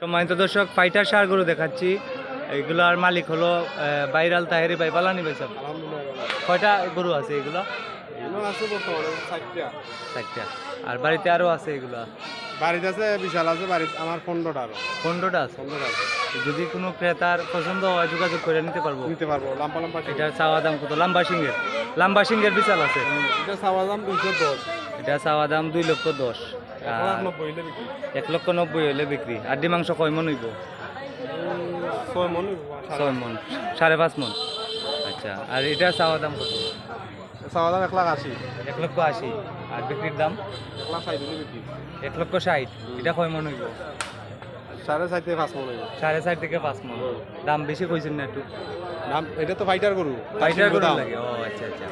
সম্মানিত দর্শক ফাইটার সার গরু দেখাচ্ছি। এগুলার মালিক হলো বাইরাল তাহেরি ভাই পালানি ভাই সব কয়টা গরু আছে এগুলো? চারটা। আর বাড়িতে আরও আছে এগুলো? বাড়িতে আছে বিশাল আছে বাড়িতে আমার পনেরোটা আরও। পনেরোটা আছে? পনেরোটা আছে। যদি কোনো ক্রেতার পছন্দ হয় যোগাযোগ করে নিতে পারব। নিতে পারব লাম্পা লাম্পা এটার চাওয়া দাম কত? লাম্বা সিংহের। লাম্বা সিংহের বিশাল আছে। এটা চাওয়া দাম দুইশো দশ। এটা চাওয়া দাম দুই লক্ষ দশ। এক নব্বই হইলে বিক্রি? লক্ষ নব্বই হইলে বিক্রি। আদি মাংস কয় মন হইব? ছয় মন ছয় মন। সাড়ে পাঁচ মন? আচ্ছা আর এটা চাওয়া দাম কত? চাওয়া দাম এক লাখ আশি। এক লক্ষ আশি। আর বিক্রির দাম? এক লাখ ষাট এক লক্ষ ষাট। এটা কয় মন হইব? সাড়ে চার থেকে পাঁচ মন সাড়ে চার থেকে পাঁচ মন দাম বেশি কইছেন না একটু দাম এটা তো ফাইটার গরু ফাইটার দাম। লাগে। ও আচ্ছা আচ্ছা।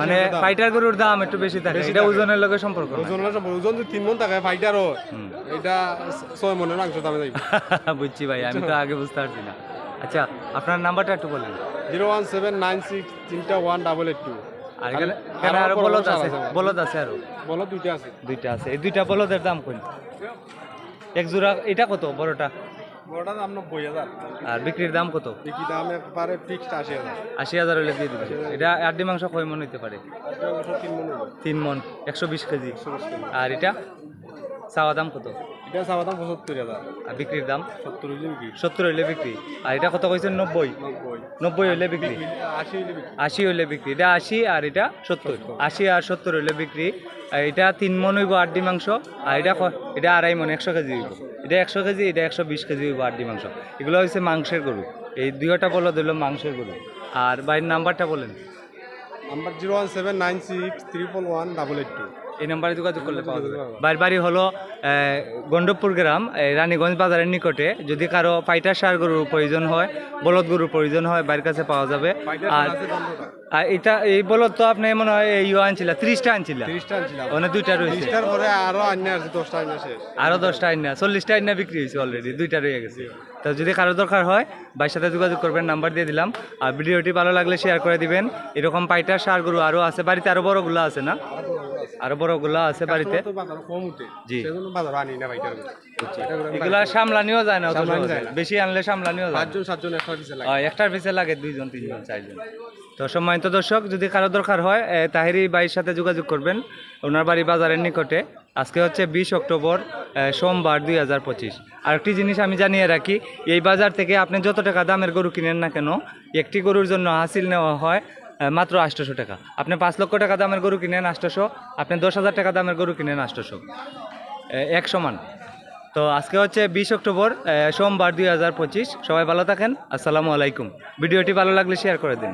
মানে। ফাইটার গরুর দাম একটু বেশি থাকে। এটা। ওজনের লগে সম্পর্ক না। ওজন হলে ওজন যদি তিন মন থাকে ফাইটারও হুম। এটা ছয় মনের মাংস দামে যাই বুঝছি ভাই আমি তো আগে বুঝতে পারছি না। আচ্ছা আপনার নাম্বারটা একটু বলেন। Zero one seven nine six তিনটা ওয়ান ডাবল এইট টু। আর এখানে আরও বলদ আছে। বলদ আছে আরও। বলো দুইটা আছে। দুইটা আছে। এই দুইটা বলদের দাম কোন এক জোড়া এটা কত বড়টা? বড়টার দাম নব্বই হাজার। আর বিক্রির দাম কত? বিক্রির দাম একবারে ফিক্সড আশি হাজার। আশি হাজার হলে দিয়ে দিবেন এটা আড্ডি মাংস কয় মন হইতে পারে? তিন মন তিন মন একশো বিশ কেজি। আর এটা? চাওয়া দাম কত? এটা চাওয়া দাম পঁচাত্তর হাজার আর বিক্রির দাম? সত্তর হইলে বিক্রি সত্তর হইলে বিক্রি আর এটা কত কইছেন? নব্বই। নব্বই। হইলে বিক্রি আশি হইলে বিক্রি আশি হইলে বিক্রি এটা আশি আর এটা সত্তর। আশি আর সত্তর হইলে বিক্রি আর এটা তিন মন হইব আড্ডি মাংস। আর এটা এটা আড়াই মন একশো কেজি হইব। এটা একশো কেজি এটা একশো বিশ কেজি হইব আড্ডি মাংস। এগুলো হচ্ছে মাংসের গরু। এই দুইটা বলো দিল মাংসের গরু। আর বাড়ির নাম্বারটা বলেন। Number zero one seven nine six triple one double eight two. এই নাম্বারে যোগাযোগ করলে পাওয়া যাবে। বাড়ির বাড়ি হলো আহ, গন্ডবপুর গ্রাম রানীগঞ্জ বাজারের নিকটে। যদি কারও পাইটার সার গরুর প্রয়োজন হয় বলদ গরুর প্রয়োজন হয় বাড়ির কাছে পাওয়া যাবে। আর আর এটা এই বলদ তো আপনি মনে হয় ইয়ে আনছিলা ত্রিশটা আনছিলা। মানে দুইটা রয়েছে। আরও দশটা আরও দশটা আইনা চল্লিশটা আইনা বিক্রি হয়েছে অলরেডি দুইটা রয়ে গেছে। তো যদি কারও দরকার হয় ভাইয়ের সাথে যোগাযোগ করবেন নাম্বার দিয়ে দিলাম। আর ভিডিওটি ভালো লাগলে শেয়ার করে দিবেন। এরকম পাইটার সার গরু আরও আছে বাড়িতে আরও বড়গুলো আছে না? আরও বড়গুলো আছে বাড়িতে? কম উঠে। জি। বাজার আনি না ভাইটার এগুলা সামলানিও যায় না। বেশি আনলে সামলানিও যায় পাঁচজন সাতজন একটার লাগে। দুইজন তিনজন চারজন। তো সম্মানিত দর্শক যদি কারও দরকার হয় তাহেরি ভাইয়ের সাথে যোগাযোগ করবেন। ওনার বাড়ি বাজারের নিকটে। আজকে হচ্ছে বিশ অক্টোবর সোমবার দুই হাজার পঁচিশ। আরেকটি জিনিস আমি জানিয়ে রাখি এই বাজার থেকে আপনি যত টাকা দামের গরু কিনেন না কেন একটি গরুর জন্য হাসিল নেওয়া হয় মাত্র আটশোশো টাকা। আপনি পাঁচ লক্ষ টাকা দামের গরু কিনেন আটশোশো আপনি দশ হাজার টাকা দামের গরু কিনেন আটশোশো এক সমান। তো আজকে হচ্ছে বিশ অক্টোবর সোমবার দুই হাজার পঁচিশ। সবাই ভালো থাকেন। আসসালামু আলাইকুম। ভিডিওটি ভালো লাগলে শেয়ার করে দিন।